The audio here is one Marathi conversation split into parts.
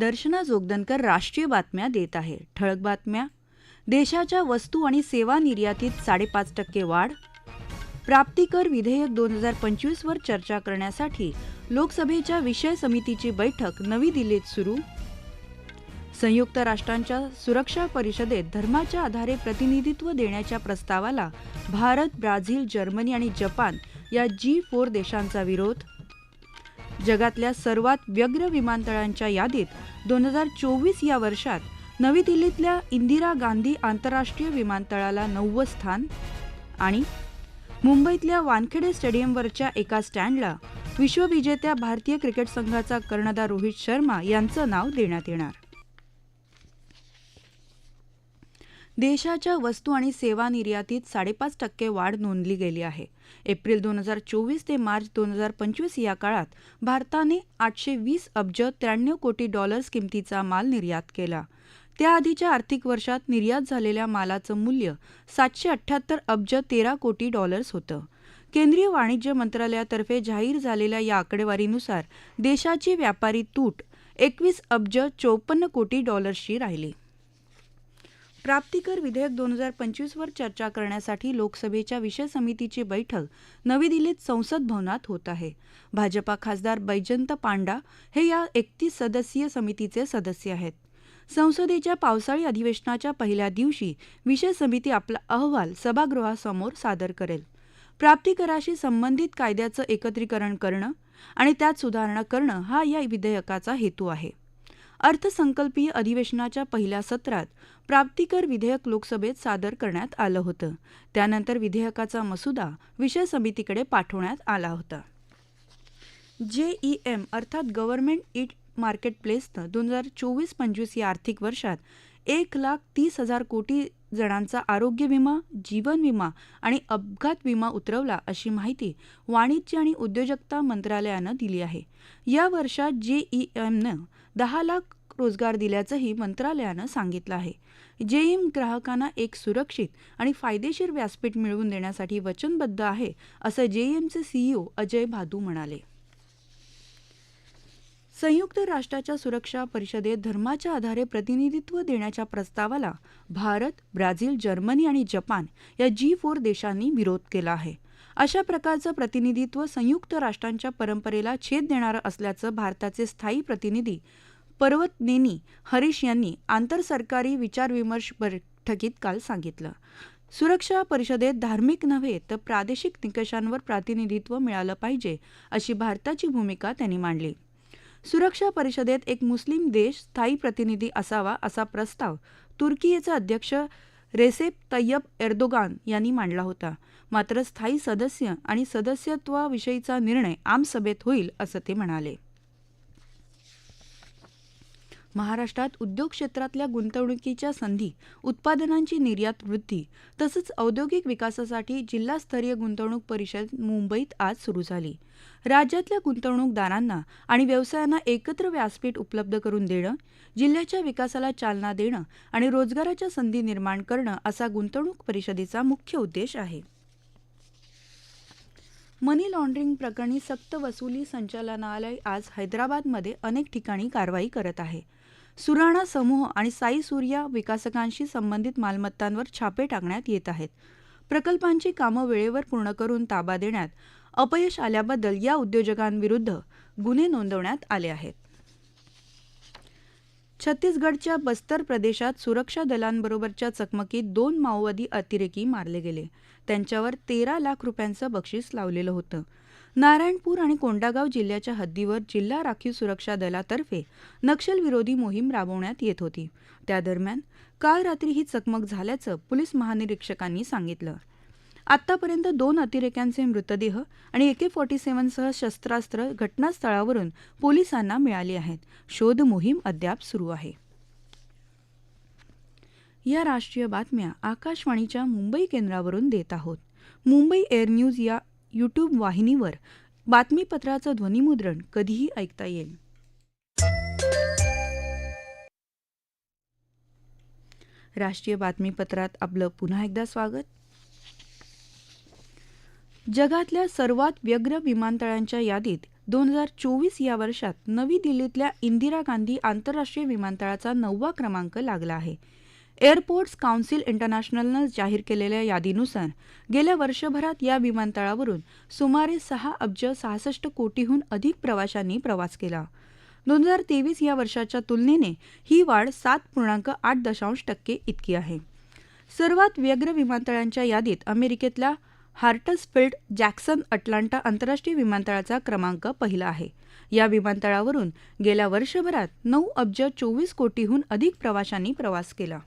दर्शना जोगदनकर राष्ट्रीय बातम्या देत आहे. ठळक बातम्या. देशाच्या वस्तू आणि सेवा निर्यातीत साडेपाच टक्के वाढ. प्राप्तिकर विधेयक दोन हजार पंचवीसवर चर्चा करण्यासाठी लोकसभेच्या विषय समितीची बैठक नवी दिल्लीत सुरू. संयुक्त राष्ट्रांच्या सुरक्षा परिषदेत धर्माच्या आधारे प्रतिनिधित्व देण्याच्या प्रस्तावाला भारत ब्राझील जर्मनी आणि जपान या जी फोर देशांचा विरोध. जगातल्या सर्वात व्यग्र विमानतळांच्या यादीत दोन हजार चोवीस या वर्षात नवी दिल्लीतल्या इंदिरा गांधी आंतरराष्ट्रीय विमानतळाला नववं स्थान आणि मुंबईतल्या वानखेडे स्टेडियमवरच्या एका स्टँडला विश्वविजेत्या भारतीय क्रिकेट संघाचा कर्णधार रोहित शर्मा यांचं नाव देण्यात येणार. देशाच्या वस्तू आणि सेवा निर्यातीत साडेपाच टक्के वाढ नोंदली गेली आहे. एप्रिल दोन हजार चोवीस ते मार्च दोन हजार पंचवीस या काळात भारताने आठशे वीस अब्ज त्र्याण्णव कोटी डॉलर्स किमतीचा माल निर्यात केला. त्याआधीच्या आर्थिक वर्षात निर्यात झालेल्या मालाचं मूल्य सातशे अठ्ठ्याहत्तर अब्ज तेरा कोटी डॉलर्स होतं. केंद्रीय वाणिज्य मंत्रालयातर्फे जाहीर झालेल्या या आकडेवारीनुसार देशाची व्यापारी तूट एकवीस अब्ज चोपन्न कोटी डॉलर्सची राहिली. प्राप्तिकर विधेयक दोन हजार पंचवीसवर चर्चा करण्यासाठी लोकसभेच्या विषय समितीची बैठक नवी दिल्लीत संसद भवनात होत आहे. भाजपा खासदार बैजंत पांडा हे या एकतीस सदस्यीय समितीचे सदस्य आहेत. संसदेच्या पावसाळी अधिवेशनाच्या पहिल्या दिवशी विषय समिती आपला अहवाल सभागृहासमोर सादर करेल. प्राप्तिकराशी संबंधित कायद्याचं एकत्रीकरण करणं आणि त्यात सुधारणा करणं हा या विधेयकाचा हेतू आहे. अर्थसंकल्पीय अधिवेशनाच्या पहिल्या सत्रात प्राप्तिकर विधेयक लोकसभेत सादर करण्यात आलं होतं. त्यानंतर विधेयकाचा मसुदा विषय समितीकडे पाठवण्यात आला होता. जेईएम अर्थात गव्हर्नमेंट इट मार्केट प्लेसनं दोन हजार चोवीस पंचवीस या आर्थिक वर्षात एक लाख तीस हजार कोटी जणांचा आरोग्य विमा जीवन विमा आणि अपघात विमा उतरवला अशी माहिती वाणिज्य आणि उद्योजकता मंत्रालयानं दिली आहे. या वर्षात जेईएमनं दहा लाख रोजगार दिल्याचंही मंत्रालयानं सांगितलं आहे. जेईम ग्राहकांना एक सुरक्षित आणि फायदेशीर व्यासपीठ मिळवून देण्यासाठी वचनबद्ध आहे असं जेईएमचे सीईओ अजय भादू म्हणाले. संयुक्त राष्ट्राच्या सुरक्षा परिषदेत धर्माच्या आधारे प्रतिनिधित्व देण्याच्या प्रस्तावाला भारत ब्राझील जर्मनी आणि जपान या जी फोर देशांनी विरोध केला आहे. अशा प्रकारचं प्रतिनिधित्व संयुक्त राष्ट्रांच्या परंपरेला छेद देणारं असल्याचं भारताचे स्थायी प्रतिनिधी पर्वत नेनी हरीश यांनी आंतरसरकारी विचारविमर्श बैठकीत काल सांगितलं. सुरक्षा परिषदेत धार्मिक नव्हे तर प्रादेशिक निकषांवर प्रातिनिधित्व मिळालं पाहिजे अशी भारताची भूमिका त्यांनी मांडली. सुरक्षा परिषदेत एक मुस्लिम देश स्थायी प्रतिनिधी असावा असा प्रस्ताव तुर्कीचे अध्यक्ष रेसेप तय्यब एर्दोगान यांनी मांडला होता. मात्र स्थायी सदस्य आणि सदस्यत्वाविषयीचा निर्णय आमसभेत होईल असं ते म्हणाले. महाराष्ट्रात उद्योग क्षेत्रातल्या गुंतवणुकीच्या संधी उत्पादनांची निर्यात वृद्धी तसंच औद्योगिक विकासासाठी जिल्हास्तरीय गुंतवणूक परिषद मुंबईत आज सुरू झाली. राज्यातल्या गुंतवणूकदारांना आणि व्यवसायांना एकत्र व्यासपीठ उपलब्ध करून देणं जिल्ह्याच्या विकासाला चालना देणं आणि रोजगाराच्या संधी निर्माण करणं असा गुंतवणूक परिषदेचा मुख्य उद्देश आहे. मनी लॉन्ड्रिंग प्रकरणी सक्तवसुली संचालनालय आज हैदराबादमध्ये अनेक ठिकाणी कारवाई करत आहे. सुराणा समूह आणि साई सूर्या विकासकांशी संबंधित मालमत्तांवर छापे टाकण्यात येत आहेत. प्रकल्पांची कामं वेळेवर पूर्ण करून ताबा देण्यात अपयश आल्याबद्दल या उद्योजकांविरुद्ध गुन्हे नोंदवण्यात आले आहेत. छत्तीसगडच्या बस्तर प्रदेशात सुरक्षा दलांबरोबरच्या चकमकीत दोन माओवादी अतिरेकी मारले गेले. त्यांच्यावर तेरा लाख रुपयांचं बक्षीस लावलेलं होतं. नारायणपूर आणि कोंडागाव जिल्ह्याच्या हद्दीवर जिल्हा राखीव सुरक्षा दलातर्फे नक्षलविरोधी मोहीम राबवण्यात येत होती. त्यादरम्यान काल रात्री ही चकमक झाल्याचं पोलीस महानिरीक्षकांनी सांगितलं. आतापर्यंत दोन अतिरेक्यांचे मृतदेह आणि एके फॉर्टी सेव्हनसह शस्त्रास्त्र घटनास्थळावरून पोलिसांना मिळाली आहेत. शोध मोहीम अद्याप सुरू आहे. या राष्ट्रीय बातम्या आकाशवाणीच्या मुंबई केंद्रावरून देत आहोत. मुंबई एअर न्यूज या यूट्यूब वाहिनीवर बातमीपत्राचं ध्वनिमुद्रण कधीही ऐकता येईल. राष्ट्रीय बातमीपत्रात आपलं पुन्हा एकदा स्वागत. जगातल्या सर्वात व्यग्र विमानतळांच्या यादीत दोन हजार चोवीस या वर्षात नवी दिल्लीतल्या इंदिरा गांधी आंतरराष्ट्रीय विमानतळाचा नववा क्रमांक लागला आहे. एअरपोर्ट्स काउन्सिल इंटरनॅशनलनं जाहीर केलेल्या यादीनुसार गेल्या वर्षभरात या विमानतळावरून सुमारे सहा अब्ज सहासष्ट कोटीहून अधिक प्रवाशांनी प्रवास केला. दोन हजार तेवीस या वर्षाच्या तुलनेने ही वाढ सात पूर्णांक आठ दशांश टक्के इतकी आहे. सर्वात व्यग्र विमानतळांच्या यादीत अमेरिकेतल्या हार्टसफिल्ड जॅक्सन अटलांटा आंतरराष्ट्रीय विमानतळाचा क्रमांक पहिला आहे. या विमानतळावरून गेल्या वर्षभरात नऊ अब्ज चोवीस कोटीहून अधिक प्रवाशांनी प्रवास केला.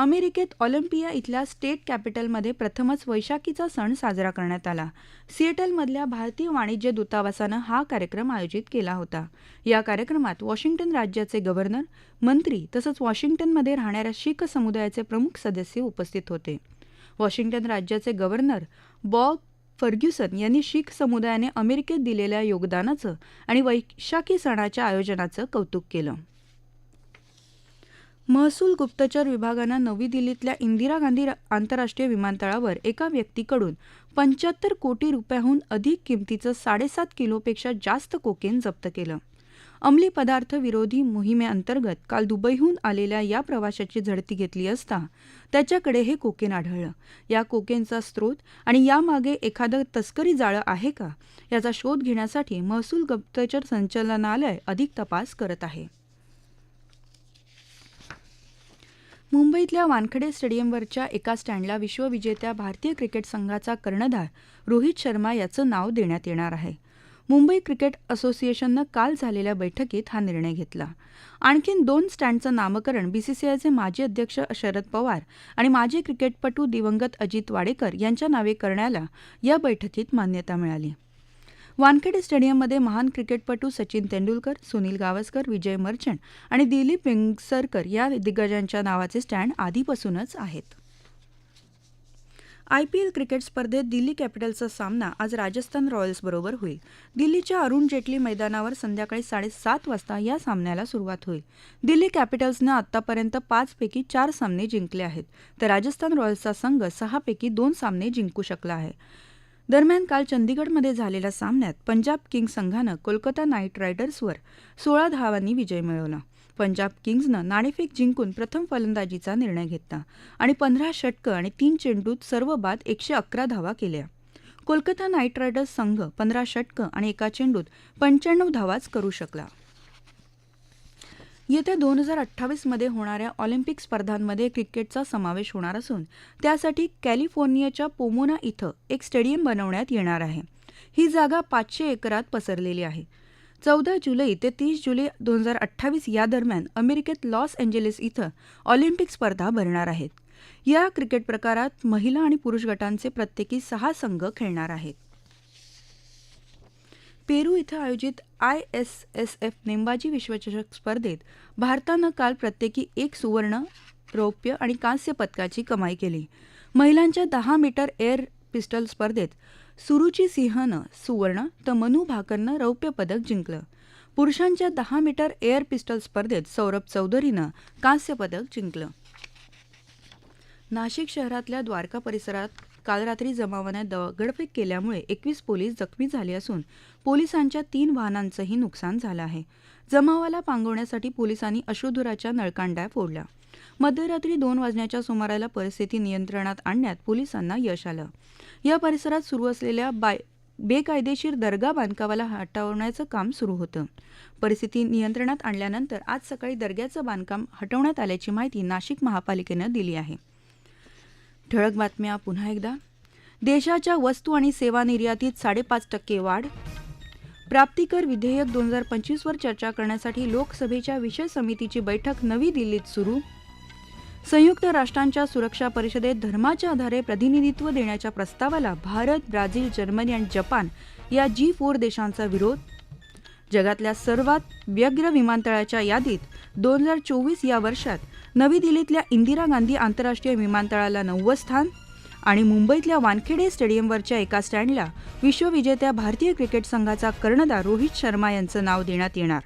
अमेरिकेत ऑलिम्पिया इथल्या स्टेट कॅपिटलमध्ये प्रथमच वैशाखीचा सण साजरा करण्यात आला. सिएटलमधल्या भारतीय वाणिज्य दूतावासानं हा कार्यक्रम आयोजित केला होता. या कार्यक्रमात वॉशिंग्टन राज्याचे गव्हर्नर मंत्री तसंच वॉशिंग्टनमध्ये राहणाऱ्या शीख समुदायाचे प्रमुख सदस्य उपस्थित होते. वॉशिंग्टन राज्याचे गव्हर्नर बॉब फर्ग्युसन यांनी शीख समुदायाने अमेरिकेत दिलेल्या योगदानाचं आणि वैशाखी सणाच्या आयोजनाचं कौतुक केलं. महसूल गुप्तचर विभागानं नवी दिल्लीतल्या इंदिरा गांधी आंतरराष्ट्रीय विमानतळावर एका व्यक्तीकडून पंच्याहत्तर कोटी रुपयाहून अधिक किमतीचं साडेसात किलोपेक्षा जास्त कोकेन जप्त केलं. अंमली पदार्थ विरोधी मोहिमेअंतर्गत काल दुबईहून आलेल्या या प्रवाशाची झडती घेतली असता त्याच्याकडे हे कोकेन आढळलं. या कोकेनचा स्रोत आणि यामागे एखादं तस्करी जाळं आहे का? याचा शोध घेण्यासाठी महसूल गुप्तचर संचालनालय अधिक तपास करत आहे. मुंबईतल्या वानखडे स्टेडियमवरच्या एका स्टँडला विश्वविजेत्या भारतीय क्रिकेट संघाचा कर्णधार रोहित शर्मा याचं नाव देण्यात येणार आहे. मुंबई क्रिकेट असोसिएशननं काल झालेल्या बैठकीत हा निर्णय घेतला. आणखीन दोन स्टँडचं नामकरण बीसीसीआयचे माजी अध्यक्ष शरद पवार आणि माजी क्रिकेटपटू दिवंगत अजित वाडेकर यांच्या नावे करण्याला या बैठकीत मान्यता मिळाली. वानखेडे स्टेडियममध्ये महान क्रिकेटपटू सचिन तेंडुलकर सुनील गावस्कर विजय मर्चंट आणि दिलीप वेंगसरकर या दिग्गजांच्या नावाचे स्टँड आधीपासूनच आहेत. आयपीएल क्रिकेट स्पर्धेत दिल्ली कॅपिटल्सचा सामना आज राजस्थान रॉयल्सबरोबर होईल. दिल्लीच्या अरुण जेटली मैदानावर संध्याकाळी साडेसात वाजता या सामन्याला सुरुवात होईल. दिल्ली कॅपिटल्सनं आतापर्यंत पाचपैकी चार सामने जिंकले आहेत तर राजस्थान रॉयल्सचा संघ सहापैकी दोन सामने जिंकू शकला आहे. दरम्यान काल चंदीगडमध्ये झालेल्या सामन्यात पंजाब किंग्ज संघानं कोलकाता नाईट रायडर्सवर सोळा धावांनी विजय मिळवला. पंजाब किंग्जनं नाणेफेक जिंकून प्रथम फलंदाजीचा निर्णय घेतला आणि पंधरा षटकं आणि तीन चेंडूत सर्व बाद एकशे अकरा धावा केल्या. कोलकाता नाईट रायडर्स संघ पंधरा षटकं आणि एका चेंडूत पंच्याण्णव धावाच करू शकला. येत्या दोन हजार अठ्ठावीसमध्ये होणाऱ्या ऑलिम्पिक स्पर्धांमध्ये क्रिकेटचा समावेश होणार असून त्यासाठी कॅलिफोर्नियाच्या पोमोना इथं एक स्टेडियम बनवण्यात येणार आहे. ही जागा पाचशे एकरात पसरलेली आहे. चौदा जुलै ते तीस जुलै दोन हजार अठ्ठावीस या दरम्यान अमेरिकेत लॉस एंजेलिस इथं ऑलिम्पिक स्पर्धा भरणार आहेत. या क्रिकेट प्रकारात महिला आणि पुरुष गटांचे प्रत्येकी सहा संघ खेळणार आहेत. पेरू इथं आयोजित आय एस एस एफ नेमबाजी विश्वचषक स्पर्धेत भारतानं काल प्रत्येकी एक सुवर्ण रौप्य आणि कांस्य पदकाची कमाई केली. महिलांच्या दहा मीटर एअर पिस्टल स्पर्धेत सुरुची सिंहनं सुवर्ण तर मनू भाकरनं रौप्य पदक जिंकलं. पुरुषांच्या दहा मीटर एअर पिस्टल स्पर्धेत सौरभ चौधरीनं कांस्य पदक जिंकलं. नाशिक शहरातल्या द्वारका परिसरात काल रात्री जमावानं दगडफेक केल्यामुळे एकवीस पोलीस जखमी झाले असून पोलिसांच्या तीन वाहनांचंही नुकसान झालं आहे. जमावाला पांगवण्यासाठी पोलिसांनी अश्रुधुराच्या नळकांड्या फोडल्या. मध्यरात्री दोन वाजण्याच्या सुमाराला परिस्थिती नियंत्रणात आणण्यात पोलिसांना यश आलं. या परिसरात सुरू असलेल्या बाय बेकायदेशीर दर्गा बांधकामाला हटवण्याचं काम सुरू होतं. परिस्थिती नियंत्रणात आणल्यानंतर आज सकाळी दर्ग्याचं बांधकाम हटवण्यात आल्याची माहिती नाशिक महापालिकेनं दिली आहे. ठळक बातम्या पुन्हा एकदा. देशाच्या वस्तू आणि सेवा निर्यातीत साडेपाच टक्के वाढ. प्राप्तिकर विधेयक दोन हजार पंचवीसवर चर्चा करण्यासाठी लोकसभेच्या विषय समितीची बैठक नवी दिल्लीत सुरू. संयुक्त राष्ट्रांच्या सुरक्षा परिषदेत धर्माच्या आधारे प्रतिनिधित्व देण्याच्या प्रस्तावाला भारत ब्राझील जर्मनी आणि जपान या जी फोर देशांचा विरोध. जगातल्या सर्वात व्यग्र विमानतळाच्या यादीत दोन हजार चोवीस या वर्षात नवी दिल्लीतल्या इंदिरा गांधी आंतरराष्ट्रीय विमानतळाला नववं स्थान आणि मुंबईतल्या वानखेडे स्टेडियमवरच्या एका स्टँडला विश्वविजेत्या भारतीय क्रिकेट संघाचा कर्णधार रोहित शर्मा यांचं नाव देण्यात येणार.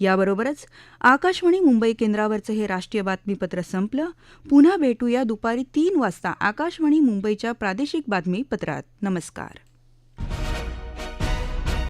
याबरोबरच आकाशवाणी मुंबई केंद्रावरचं हे राष्ट्रीय बातमीपत्र संपलं. पुन्हा भेटूया दुपारी तीन वाजता आकाशवाणी मुंबईच्या प्रादेशिक बातमीपत्रात. नमस्कार.